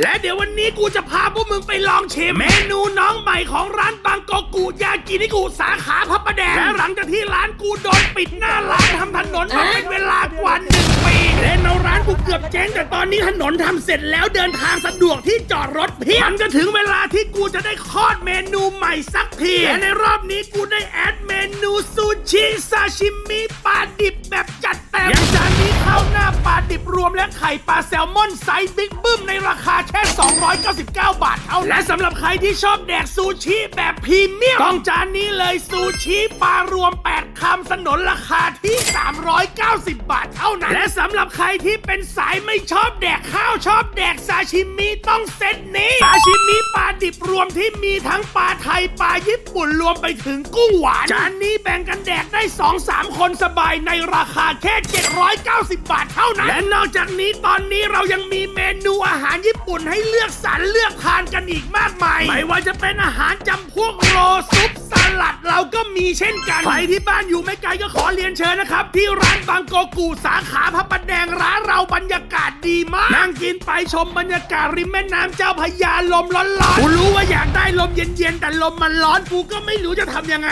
และเดี๋ยววันนี้กูจะพาพวกมึงไปลองชิมเมนูน้องใหม่ของร้านบางโกกูยากินิกุสาขาพระประแดงและหลังจากที่ร้านกูโดนปิดหน้าร้านทำถนนมาเป็นเวลากว่าหนึ่งปีและในร้านกูเกือบเจ๊งแต่ตอนนี้ถนนทำเสร็จแล้วเดินทางสะดวกที่จอดรถเพียบมันจะถึงเวลาที่กูจะได้คลอดเมนูใหม่สักทีและในรอบนี้กูได้แอดเมนูซูชิซาชิมิปลาดิบแบบ รวมและไข่ปลาแซลมอนไซส์บิ๊กบึ้มในราคาแค่ 299 บาทเท่านั้นและสำหรับใครที่ชอบแดกซูชิแบบพรีเมียมต้องจานนี้เลยซูชิปลารวม 8 คำสนนราคาที่ 390 บาทเท่านั้น และสำหรับใครที่เป็นสายไม่ชอบแดกข้าวชอบแดกซาชิมิต้องเซตนี้ซาชิมิปลาดิบรวมที่มีทั้งปลาไทยปลาญี่ปุ่นรวมไปถึงกุ้งหวานจานนี้แบ่งกันแดกได้ 2-3 คนสบายในราคาแค่ 790 บาทเท่านั้น และนอกจากนี้ตอนนี้เรายังมีเมนูอาหารญี่ ปุ่นให้เลือกสรรเลือกทานกันอีกมากมาย ไม่ว่าจะเป็นอาหารจำพวกโรซุปสลัดเราก็มีเช่นกัน ใครที่บ้านอยู่ไม่ไกลก็ขอเรียนเชิญนะครับ ที่ร้านบางโกกูสาขาพระประแดงร้านเราบรรยากาศดีมาก นั่งกินไปชมบรรยากาศริมแม่น้ำเจ้าพระยาลมร้อนๆกูรู้ว่าอยากได้ลมเย็นๆแต่ลมมันร้อนกูก็ไม่รู้จะทำยังไง